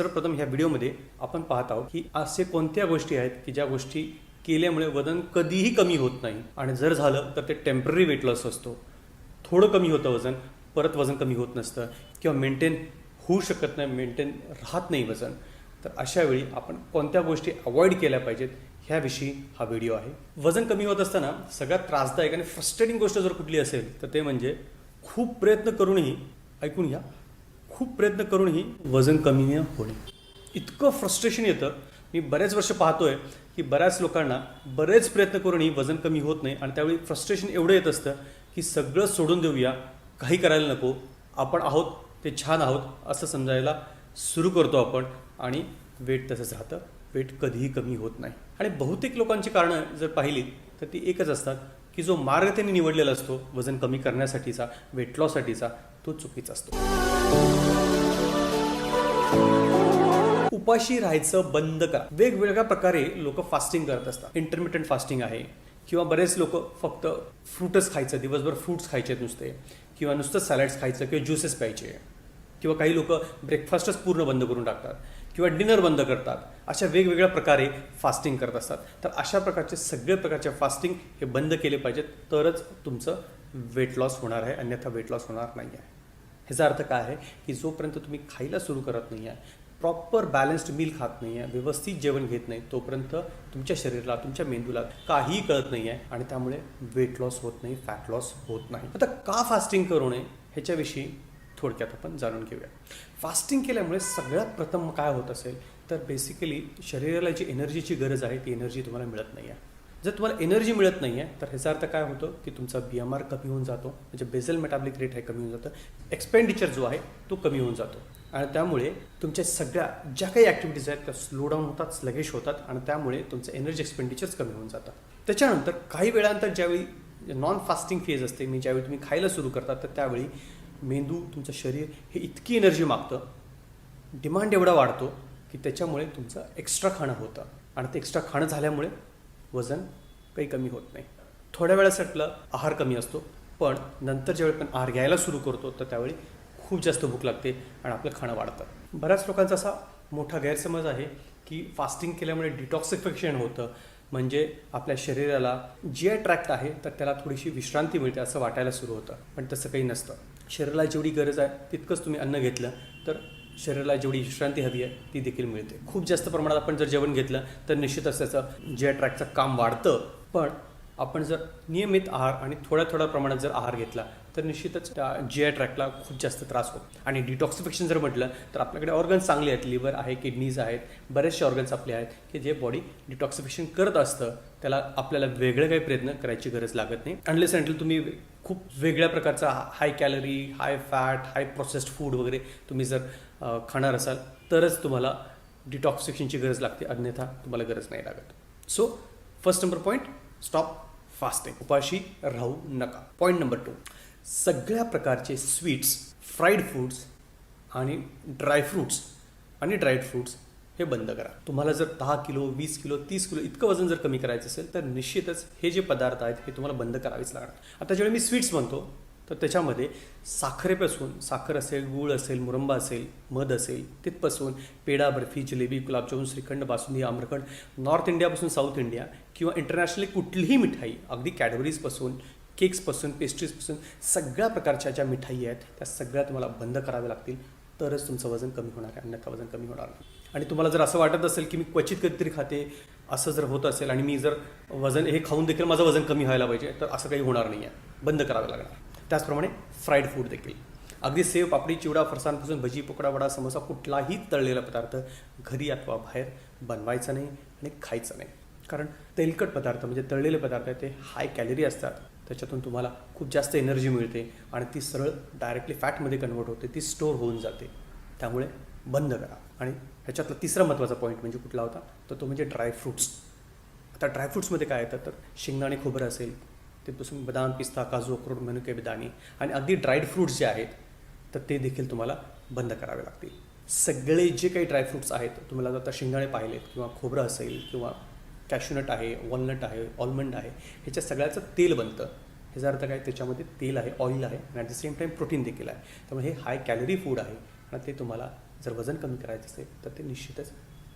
सर्वप्रथम ह्या व्हिडिओमध्ये आपण पाहत आहोत की असे कोणत्या गोष्टी आहेत की ज्या गोष्टी केल्यामुळे वजन कधीही कमी होत नाही? आणि जर झालं तर ते टेंपररी वेट लॉस असतो. थोडं कमी होतं वजन परत वजन कमी होत नसतं किंवा मेंटेन होऊ शकत नाही मेंटेन राहत नाही वजन. तर अशा वेळी आपण कोणत्या गोष्टी अवॉइड केल्या पाहिजेत ह्याविषयी हा व्हिडिओ आहे. वजन कमी होत असताना सगळ्यात त्रासदायक आणि फ्रस्ट्रेटिंग गोष्ट जर कुठली असेल तर ते म्हणजे खूप प्रयत्न करूनही ऐकून घ्या. खूप प्रयत्न करूनही वजन कमी न होणे. इतकं फ्रस्ट्रेशन येतं. मी बरेच वर्ष पाहतोय की बऱ्याच लोकांना बरेच प्रयत्न करूनही वजन कमी होत नाही आणि त्यावेळी फ्रस्ट्रेशन एवढं येत असतं की सगळं सोडून देऊया काही करायला नको आपण आहोत ते छान आहोत असं समजायला सुरू करतो आपण आणि वेट तसंच राहतं. वेट कधीही कमी होत नाही. आणि बहुतेक लोकांची कारणं जर पाहिली तर ती एकच असतात की जो मार्ग त्यांनी निवडलेला असतो वजन कमी करण्यासाठीचा वेट लॉससाठीचा तो चुकीचा असतो. उपाशी राहायचं बंद करा. वेगवेगळ्या प्रकारे लोक फास्टिंग करत असतात. इंटरमिटंट फास्टिंग आहे. किंवा बरेच लोक फक्त फ्रूटच खायचं दिवसभर फ्रूट्स खायचे नुसते. किंवा नुसतं सॅलड्स खायचं किंवा ज्युसेस प्यायचे. किंवा काही लोक ब्रेकफास्टच पूर्ण बंद करून टाकतात. किंवा डिनर बंद करतात. अशा वेगवेगळ्या प्रकारे फास्टिंग करत असतात. तर अशा प्रकारचे सगळे प्रकारचे फास्टिंग हे बंद केले पाहिजेत. तरच तुमचं वेट लॉस होणार आहे. अन्यथा वेट लॉस होणार नाही आहे ह्याचा अर्थ काय आहे की जोपर्यंत तुम्ही खायला सुरू करत नाही आहे प्रॉपर बॅलन्स्ड मील खात नाही आहे व्यवस्थित जेवण घेत नाही तोपर्यंत तुमच्या शरीराला तुमच्या मेंदूला काहीही कळत नाही आहे आणि त्यामुळे वेट लॉस होत नाही फॅट लॉस होत नाही. आता का फास्टिंग करू नये ह्याच्याविषयी थोडक्यात आपण जाणून घेऊया. फास्टिंग केल्यामुळे सगळ्यात प्रथम काय होत असेल तर बेसिकली शरीराला जी एनर्जीची गरज आहे ती एनर्जी तुम्हाला मिळत नाही आहे. जर तुम्हाला एनर्जी मिळत नाही आहे तर ह्याचा अर्थ काय होतं की तुमचा बी एम आर कमी होऊन जातो म्हणजे बेझल मेटाबलिक रेट आहे कमी होऊन जातं. एक्सपेंडिचर जो आहे तो कमी होऊन जातो. आणि त्यामुळे तुमच्या सगळ्या ज्या काही ॲक्टिव्हिटीज आहेत त्या स्लो डाऊन होतात स्लगेश होतात आणि त्यामुळे तुमचं एनर्जी एक्सपेंडिचर्स कमी होऊन जातात त्याच्यानंतर काही वेळानंतर ज्यावेळी नॉन फास्टिंग फेज असते मी ज्यावेळी तुम्ही खायला सुरू करतात तर त्यावेळी मेंदू तुमचं शरीर हे इतकी एनर्जी मागतं डिमांड एवढा वाढतो की त्याच्यामुळे तुमचं एक्स्ट्रा खाणं होतं. आणि ते एक्स्ट्रा खाणं झाल्यामुळे वजन काही कमी होत नाही. थोड्या वेळासाठीला आहार कमी असतो. पण नंतर ज्यावेळी आपण आहार घ्यायला सुरू करतो तर त्यावेळी खूप जास्त भूक लागते आणि आपलं खाणं वाढतं. बऱ्याच लोकांचा असा मोठा गैरसमज आहे की फास्टिंग केल्यामुळे डिटॉक्सिफिकेशन होतं. म्हणजे आपल्या शरीराला जे ट्रॅक्ट आहे तर त्याला थोडीशी विश्रांती मिळते असं वाटायला सुरू होतं. पण तसं काही नसतं. शरीराला जेवढी गरज आहे तितकंच तुम्ही अन्न घेतलं तर शरीराला जेवढी विश्रांती हवी आहे ती देखील मिळते. खूप जास्त प्रमाणात आपण जर जेवण घेतलं तर निश्चितच त्याचं जे ट्रॅकचं काम वाढतं. पण आपण जर नियमित आहार आणि थोड्या थोड्या प्रमाणात जर आहार घेतला तर निश्चितच त्या जी आय ट्रॅकला खूप जास्त त्रास होतो. आणि डिटॉक्सिफिकेशन जर म्हटलं तर आपल्याकडे ऑर्गन्स चांगले आहेत लिव्हर आहे किडनीज आहेत बरेचसे ऑर्गन्स आपले आहेत की जे बॉडी डिटॉक्सिफिकेशन करत असतं त्याला आपल्याला वेगळे काही प्रयत्न करायची गरज लागत नाही. अनलेस अँटल तुम्ही खूप वेगळ्या प्रकारचा high calorie high fat high processed food वगैरे तुम्ही जर खाणार असाल तरच तुम्हाला डिटॉक्सिफिकेशनची गरज लागते. अन्यथा तुम्हाला गरज नाही लागत. So first number point stop fasting उपाशी राहू नका. पॉईंट नंबर टू सगळ्या प्रकारचे स्वीट्स फ्राईड फूड्स आणि ड्रायफ्रूट्स आणि ड्राईड फ्रूट्स हे बंद करा. तुम्हाला जर दहा किलो वीस किलो तीस किलो इतकं वजन जर कमी करायचं असेल तर निश्चितच हे जे पदार्थ आहेत हे तुम्हाला बंद करावेच लागणार. आता ज्यावेळी मी स्वीट्स म्हणतो तर त्याच्यामध्ये साखरेपासून साखर असेल गूळ असेल मुरंबा असेल मध असेल तिथपासून पेढा बर्फी जिलेबी गुलाबजामुन श्रीखंड बासुंदी आम्रखंड नॉर्थ इंडियापासून साऊथ इंडिया किंवा इंटरनॅशनली कुठलीही मिठाई अगदी कॅडबरीजपासून केक्सपासून पेस्ट्रीजपासून सगळ्या प्रकारच्या ज्या मिठाई आहेत त्या सगळ्या तुम्हाला बंद कराव्या लागतील. तरच तुमचं वजन कमी होणार आहे अन्यथा वजन कमी होणार नाही. आणि तुम्हाला जर असं वाटत असेल की मी क्वचित कधीतरी खाते असं जर होत असेल आणि मी जर वजन हे खाऊन देखील माझं वजन कमी व्हायला पाहिजे तर असं काही होणार नाही आहे बंद करावं लागणार. त्याचप्रमाणे फ्राईड फूड देखील. अगदी सेव पापडी चिवडा फरसाणपासून भजी पकोडा वडा समोसा कुठलाही तळलेला पदार्थ घरी अथवा बाहेर बनवायचा नाही आणि खायचा नाही. कारण तेलकट पदार्थ म्हणजे तळलेले पदार्थ आहे ते हाय कॅलरी असतात. त्याच्यातून तुम्हाला खूप जास्त एनर्जी मिळते आणि ती सरळ डायरेक्टली फॅटमध्ये कन्वर्ट होते ती स्टोअर होऊन जाते. त्यामुळे बंद करा. आणि ह्याच्यातला तिसरा महत्त्वाचा पॉईंट म्हणजे कुठला होता? तर तो म्हणजे ड्रायफ्रूट्स आता ड्रायफ्रूट्समध्ये काय येतं? तर शेंगदाणे खोबरं असेल ते तिथपासून बदाम पिस्ता काजू अक्रोड मनुके बेदाणे आणि अगदी ड्राईड फ्रूट्स जे आहेत तर ते देखील तुम्हाला बंद करावे लागतील. सगळे जे काही ड्रायफ्रूट्स आहेत तुम्हाला आता शिंगाळे पाहिलेत किंवा खोबरं असेल किंवा कॅशनट आहे वॉलनट आहे ऑलमंड आहे ह्याच्या सगळ्याचं तेल बनतं. ह्याचा अर्थ काय? त्याच्यामध्ये तेल आहे ऑइल आहे आणि at the same time protein देखील आहे. त्यामुळे हे हाय कॅलरी फूड आहे आणि ते तुम्हाला जर वजन कमी करायचं असेल तर ते निश्चितच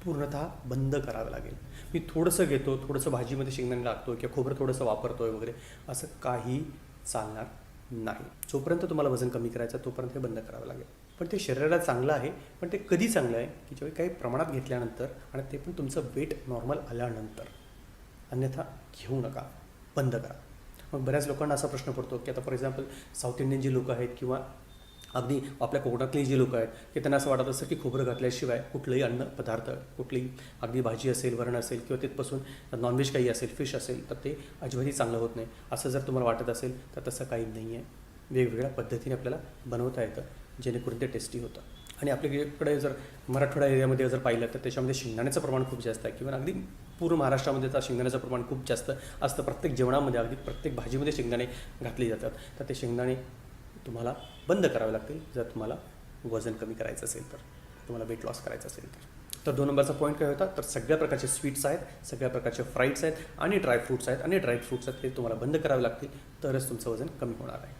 पूर्णतः बंद करावं लागेल. मी थोडंसं घेतो थोडंसं भाजीमध्ये शेंगदाणे लागतो किंवा खोबरं थोडंसं वापरतोय वगैरे असं काही चालणार नाही. जोपर्यंत तुम्हाला वजन कमी करायचं तोपर्यंत हे बंद करावं लागेल. पण ते शरीराला चांगलं आहे पण ते कधी चांगलं आहे की ज्यावेळी काही प्रमाणात घेतल्यानंतर आणि ते पण तुमचं वेट नॉर्मल आल्यानंतर. अन्यथा घेऊ नका बंद करा. मग बऱ्याच लोकांना असा प्रश्न पडतो की आता फॉर एक्झाम्पल साऊथ इंडियन जी लोकं आहेत किंवा अगदी आपल्या कोकणातली जी लोकं आहेत की त्यांना असं वाटत असतं की खोबरं घातल्याशिवाय कुठलंही अन्न पदार्थ कुठलीही अगदी भाजी असेल वरण असेल किंवा तिथपासून नॉनव्हेज काही असेल फिश असेल तर ते अजिबातही चांगलं होत नाही. असं जर तुम्हाला वाटत असेल तर तसं काही नाही आहे. वेगवेगळ्या पद्धतीने आपल्याला बनवता येतं जेणेकरून ते टेस्टी होतं. आणि आपल्याकडे जर मराठवाडा एरियामध्ये जर पाहिलं तर त्याच्यामध्ये शेंगदाण्याचं प्रमाण खूप जास्त आहे. किंवा अगदी पूर्ण महाराष्ट्रामध्ये तर शेंगदाण्याचं प्रमाण खूप जास्त असतं. प्रत्येक जेवणामध्ये अगदी प्रत्येक भाजीमध्ये शेंगदाणे घातले जातात. तर ते शेंगदाणे तुम्हाला बंद करावे लागतील. जर तुम्हाला वजन कमी करायचं असेल तर तुम्हाला वेट लॉस करायचं असेल तर. तर दोन नंबरचा पॉईंट काय होता? तर सगळ्या प्रकारचे स्वीट्स आहेत सगळ्या प्रकारचे फ्राईड्स आहेत आणि ड्रायफ्रूट्स आहेत आणि ड्रायफ्रूट्स आहेत ते तुम्हाला बंद करावे लागतील. तरच तुमचं वजन कमी होणार आहे.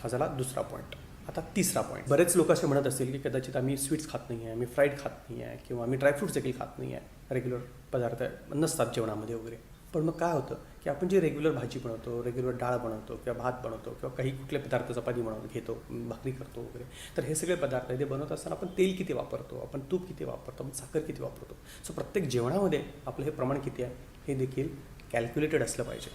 हा झाला दुसरा पॉईंट आता तिसरा पॉईंट बरेच लोक असे म्हणत असतील की कदाचित आम्ही स्वीट्स खात नाही आहे आम्ही फ्राईड खात नाही आहे किंवा आम्ही ड्रायफ्रूट्स देखील खात नाही आहे रेग्युलर पदार्थ नसतात जेवणामध्ये वगैरे. पण मग काय होतं? की आपण जे रेग्युलर भाजी बनवतो रेग्युलर डाळ बनवतो किंवा भात बनवतो किंवा काही कुठले पदार्थ चपाती बनवून घेतो भाकरी करतो वगैरे तर हे सगळे पदार्थ ते बनवत असताना आपण तेल किती वापरतो आपण तूप किती वापरतो आपण साखर किती वापरतो. सो प्रत्येक जेवणामध्ये आपलं हे प्रमाण किती आहे हे देखील कॅल्क्युलेटेड असलं पाहिजे.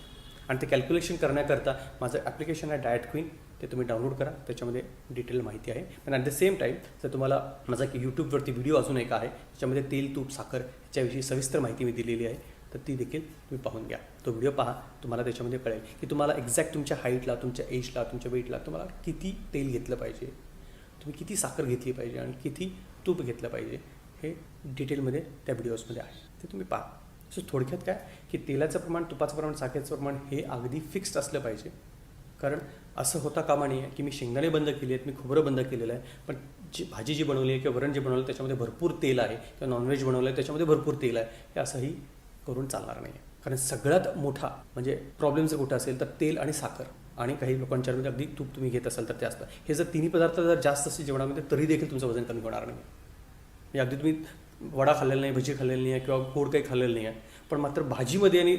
आणि ते कॅल्क्युलेशन करण्याकरता माझं ॲप्लिकेशन आहे डायट क्वीन ते तुम्ही डाउनलोड करा त्याच्यामध्ये डिटेल माहिती आहे. पण ॲट द सेम टाईम जर तुम्हाला माझा की यूट्यूबवरती व्हिडिओ अजून एक आहे त्याच्यामध्ये तेल तूप साखर याच्याविषयी सविस्तर माहिती मी दिलेली आहे. तर ती देखील तुम्ही पाहून घ्या. तो व्हिडिओ पहा तुम्हाला त्याच्यामध्ये कळेल की तुम्हाला एक्झॅक्ट तुमच्या हाईटला तुमच्या एजला तुमच्या वेटला तुम्हाला किती तेल घेतलं पाहिजे. तुम्ही किती साखर घेतली पाहिजे आणि किती तूप घेतलं पाहिजे हे डिटेलमध्ये त्या व्हिडिओजमध्ये आहे. ते तुम्ही पहा. सो थोडक्यात काय? की तेलाचं प्रमाण तुपाचं प्रमाण साखरेचं प्रमाण हे अगदी फिक्स्ड असलं पाहिजे. कारण असं होता कामा नाही आहे की मी शेंगदाणे बंद केले आहेत मी खोबरं बंद केलेलं आहे पण जी भाजी जी बनवली आहे किंवा वरण जे बनवलं त्याच्यामध्ये भरपूर तेल आहे किंवा नॉनव्हेज बनवलं आहे त्याच्यामध्ये भरपूर तेल आहे हे असंही करून चालणार नाही आहे कारण सगळ्यात मोठा म्हणजे प्रॉब्लेम जर कुठं असेल तर तेल आणि साखर आणि काही लोकांच्यामध्ये म्हणजे अगदी तूप तुम्ही घेत असाल तर जास्त हे जर तिन्ही पदार्थ जर जास्त असतील जेवणामध्ये तरी देखील तुमचं वजन कमी होणार नाही म्हणजे अगदी तुम्ही वडा खाल्लेला नाही भजी खाल्लेली नाही आहे किंवा गोड काही खाल्लेलं नाही आहे पण मात्र भाजीमध्ये आणि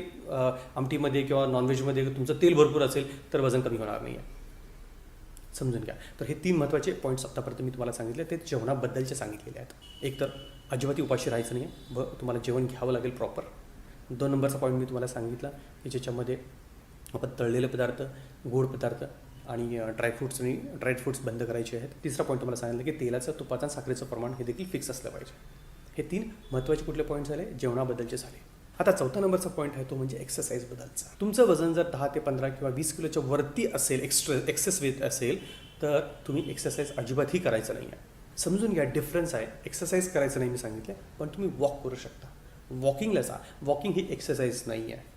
आमटीमध्ये किंवा नॉनव्हेजमध्ये तुमचं तेल भरपूर असेल तर वजन कमी होणार नाही आहे समजून घ्या. तर हे तीन महत्त्वाचे पॉईंट्स आत्तापर्यंत मी तुम्हाला सांगितले. ते जेवणाबद्दलचे सांगितलेले आहेत. एक तर अजिबाती उपाशी राहायचं नाही आहे व तुम्हाला जेवण घ्यावं लागेल प्रॉपर दोन नंबरचा पॉईंट मी तुम्हाला सांगितला की ज्याच्यामध्ये आपण तळलेले पदार्थ गोड पदार्थ आणि ड्रायफ्रूट्स आणि ड्रायफ्रूट्स बंद करायचे आहेत. तिसरा पॉईंट तुम्हाला सांगितलं की तेलाचं तुपाचं आणि साखरेचं प्रमाण हे देखील फिक्स असलं पाहिजे. हे तीन महत्त्वाचे कुठले पॉईंट झाले? जेवणाबद्दलचे झाले. आता चौथा नंबरचा पॉईंट आहे तो म्हणजे एक्सरसाइजबद्दलचा तुमचं वजन जर दहा ते पंधरा किंवा वीस किलोच्या वरती असेल एक्स्ट्रा एक्सेस वेट असेल तर तुम्ही एक्सरसाइज अजिबातही करायचं नाही आहे समजून घ्या डिफरन्स आहे. एक्सरसाइज करायचं नाही मी सांगितलं पण तुम्ही वॉक करू शकता. वॉकिंगला जा वॉकिंग ही एक्सरसाइज नाही आहे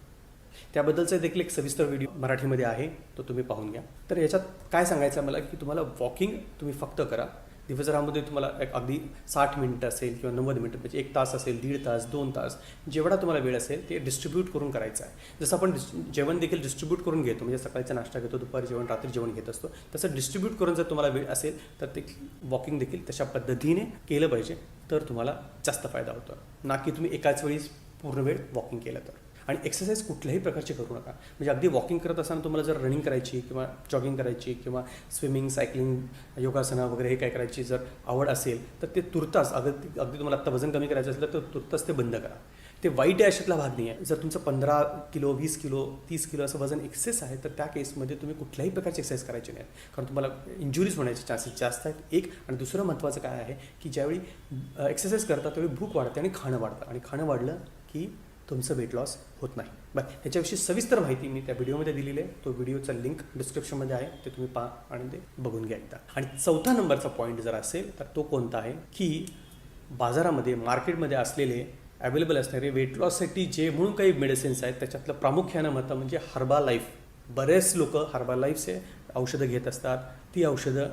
त्याबद्दलचा देखील एक सविस्तर व्हिडिओ मराठीमध्ये आहे तो तुम्ही पाहून घ्या. तर याच्यात काय सांगायचं आहे मला की तुम्हाला वॉकिंग तुम्ही फक्त करा. दिवसभरामध्ये तुम्हाला एक अगदी साठ मिनिटं असेल किंवा नव्वद मिनिटं म्हणजे एक तास असेल दीड तास दोन तास जेवढा तुम्हाला वेळ असेल ते डिस्ट्रीब्यूट करून करायचं आहे. जसं आपण जेवण देखील डिस्ट्रीब्यूट करून घेतो म्हणजे सकाळचा नाश्ता घेतो दुपारी जेवण रात्री जेवण घेत असतो तसं डिस्ट्रीब्यूट करून जर तुम्हाला वेळ असेल तर ते वॉकिंग देखील तशा पद्धतीने केलं पाहिजे तर तुम्हाला जास्त फायदा होतो. ना की तुम्ही एकाच वेळी पूर्ण वेळ वॉकिंग केलं तर. आणि एक्सरसाइज कुठल्याही प्रकारची करू नका. म्हणजे अगदी वॉकिंग करत असताना तुम्हाला जर रनिंग करायची किंवा जॉगिंग करायची किंवा स्विमिंग सायकलिंग योगासनं वगैरे हे काय करायची जर आवड असेल तर ते तुर्तास अगदी अगदी तुम्हाला आत्ता वजन कमी करायचं असेल तर तुर्तास ते बंद करा. ते वाईट आयुष्यातला भाग नाही आहे जर तुमचं पंधरा किलो वीस किलो तीस किलो असं वजन एक्सेस आहे तर त्या केसमध्ये तुम्ही कुठल्याही प्रकारची एक्सरसाइज करायची नाही. कारण तुम्हाला इंजुरीज होण्याचे चान्सेस जास्त आहेत एक. आणि दुसरं महत्त्वाचं काय आहे की ज्यावेळी एक्सरसाइज करता त्यावेळी भूक वाढते आणि खाणं वाढतं. आणि खाणं वाढलं की तुमचं वेट लॉस होत नाही. बरं ह्याच्याविषयी सविस्तर माहिती मी त्या व्हिडिओमध्ये दिलेली आहे. तो व्हिडिओचा लिंक डिस्क्रिप्शनमध्ये आहे. ते तुम्ही पहा आणि ते बघून घ्या एकदा. आणि चौथा नंबरचा पॉईंट जर असेल तर तो कोणता आहे? की बाजारामध्ये मार्केटमध्ये असलेले अवेलेबल असणारे वेट लॉससाठी जे म्हणून काही मेडिसिन्स आहेत त्याच्यातलं प्रामुख्यानं महत्त्व म्हणजे हर्बा लाईफ बरेच लोक हर्बा लाईफचे औषधं घेत असतात. ती औषधं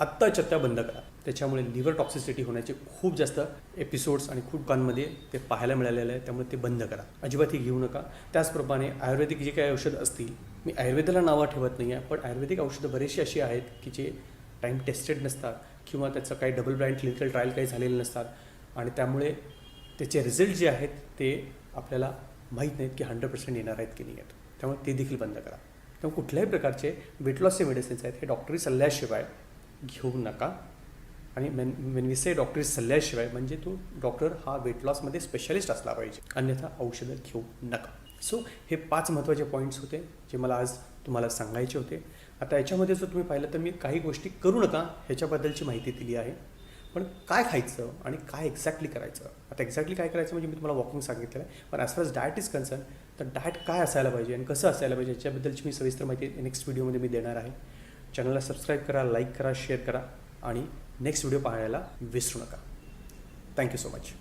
आत्ताच्या त्या बंद करा. त्याच्यामुळे लिव्हर टॉक्सिसिटी होण्याचे खूप जास्त एपिसोड्स आणि खूप गांमध्ये ते पाहायला मिळालेलं आहे. त्यामुळे ते बंद करा. अजिबात ही घेऊ नका. त्याचप्रमाणे आयुर्वेदिक जे काही औषधं असतील मी आयुर्वेदाला नावं ठेवत नाही आहे पण आयुर्वेदिक औषधं बरेचशी अशी आहेत की जे टाईम टेस्टेड नसतात किंवा त्याचं काही डबल ब्लाइंड क्लिनिकल ट्रायल काही झालेले नसतात. आणि त्यामुळे त्याचे रिझल्ट जे आहेत ते आपल्याला माहीत नाहीत की हंड्रेड पर्सेंट येणार आहेत की नाही आहेत. त्यामुळे ते देखील बंद करा. त्यामुळे कुठल्याही प्रकारचे वेट लॉसचे मेडिसिन्स आहेत हे डॉक्टरी सल्ल्याशिवाय घेऊ नका. आणि मेन मेन मेनविसे डॉक्टरी सल्ल्याशिवाय म्हणजे तो डॉक्टर हा वेट लॉसमध्ये स्पेशलिस्ट असला पाहिजे. अन्यथा औषधं घेऊ नका. सो हे पाच महत्त्वाचे पॉईंट्स होते जे मला आज तुम्हाला सांगायचे होते. आता याच्यामध्ये जर तुम्ही पाहिलं तर मी काही गोष्टी करू नका ह्याच्याबद्दलची माहिती दिली आहे. पण काय खायचं आणि काय एक्झॅक्टली करायचं? आता एक्झॅक्टली काय करायचं म्हणजे मी तुम्हाला वॉकिंग सांगितलेलं आहे. पण as far as diet is concern तर डायट काय असायला पाहिजे आणि कसं असायला पाहिजे याच्याबद्दलची मी सविस्तर माहिती नेक्स्ट व्हिडिओमध्ये मी देणार आहे. चॅनलला सबस्क्राईब करा लाईक करा शेअर करा आणि नेक्स्ट व्हिडिओ पाहायला विसरू नका. Thank you so much